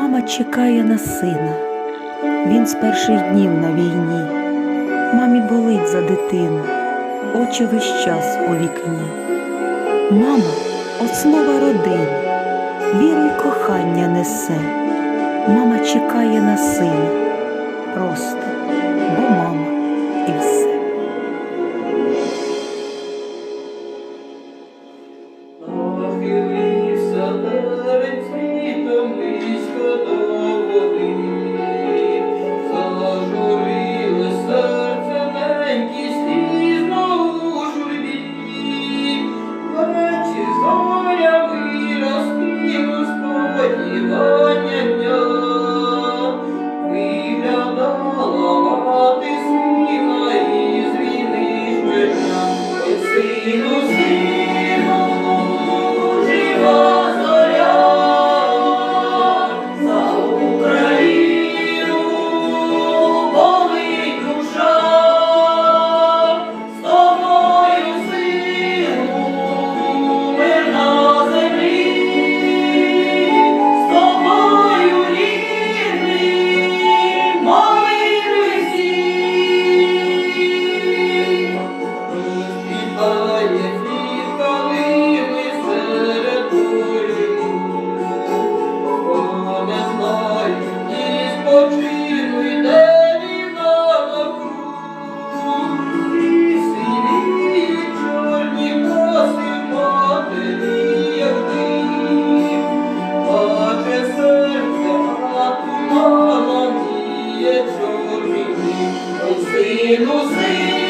Мама чекає на сина, він з перших днів на війні. Мамі болить за дитину, очі весь час у вікні. Мама основа родини, віру й кохання несе. Мама чекає на сина, просто, бо мама і все. Мінуси